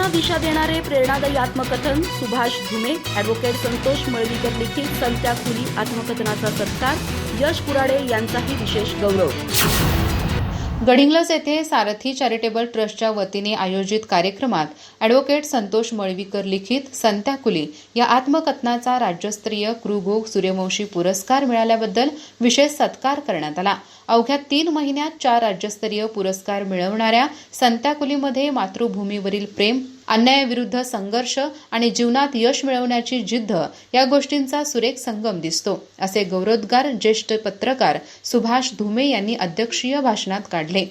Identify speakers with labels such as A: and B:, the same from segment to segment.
A: तरुणांना दिशा देणारे प्रेरणादायी आत्मकथन सुभाष धुमे ॲडव्होकेट संतोष मळवीकर लिखित संत्या खुली आत्मकथनाचा सत्कार यश कुराडे यांचाही विशेष गौरव.
B: गडिंग्लज येथे सारथी चॅरिटेबल ट्रस्टच्या वतीने आयोजित कार्यक्रमात ॲडव्होकेट संतोष मळवीकर लिखित संत्याकुली या आत्मकथनाचा राज्यस्तरीय कृगो सूर्यवंशी पुरस्कार मिळाल्याबद्दल विशेष सत्कार करण्यात आला. अवघ्या तीन महिन्यात चार राज्यस्तरीय पुरस्कार मिळवणाऱ्या संत्याकुलीमध्ये मातृभूमीवरील प्रेम अन्यायाविरुद्ध संघर्ष आणि जीवनात यश मिळवण्याची जिद्द या गोष्टींचा सुरेख संगम दिसतो असे गौरवोद्गार ज्येष्ठ पत्रकार सुभाष धुमे यांनी अध्यक्षीय भाषणात काढले.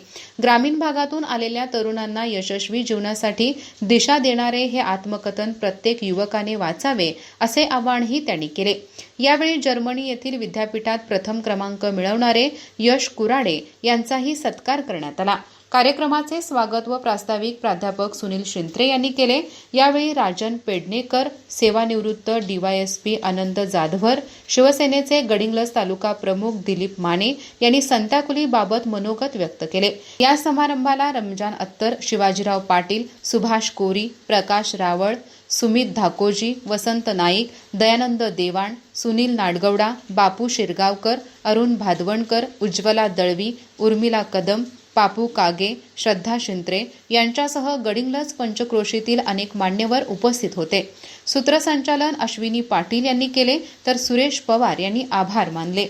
B: ग्रामीण भागातून आलेल्या तरुणांना यशस्वी जीवनासाठी दिशा देणारे हे आत्मकथन प्रत्येक युवकाने वाचावे असे आवाहनही त्यांनी केले. यावेळी जर्मनी येथील विद्यापीठात प्रथम क्रमांक मिळवणारे यश कुराडे यांचाही सत्कार करण्यात आला. कार्यक्रमाचे स्वागत व प्रास्ताविक प्राध्यापक सुनील शिंत्रे यांनी केले. यावेळी राजन पेडणेकर सेवानिवृत्त डीवायएसपी आनंद जाधवर शिवसेनेचे गडिंगलज तालुका प्रमुख दिलीप माने यांनी संताकुलीबाबत मनोगत व्यक्त केले. या समारंभाला रमजान अत्तर शिवाजीराव पाटील सुभाष कोरी प्रकाश रावळ सुमित धाकोजी वसंत नाईक दयानंद देवाण सुनील नाडगौडा बापू शिरगावकर अरुण भादवणकर उज्ज्वला दळवी उर्मिला कदम पापू कागे श्रद्धा शिंत्रे यांच्यासह गडिंगलज पंचक्रोशीतील अनेक मान्यवर उपस्थित होते. सूत्रसंचालन अश्विनी पाटील यांनी केले तर सुरेश पवार यांनी आभार मानले.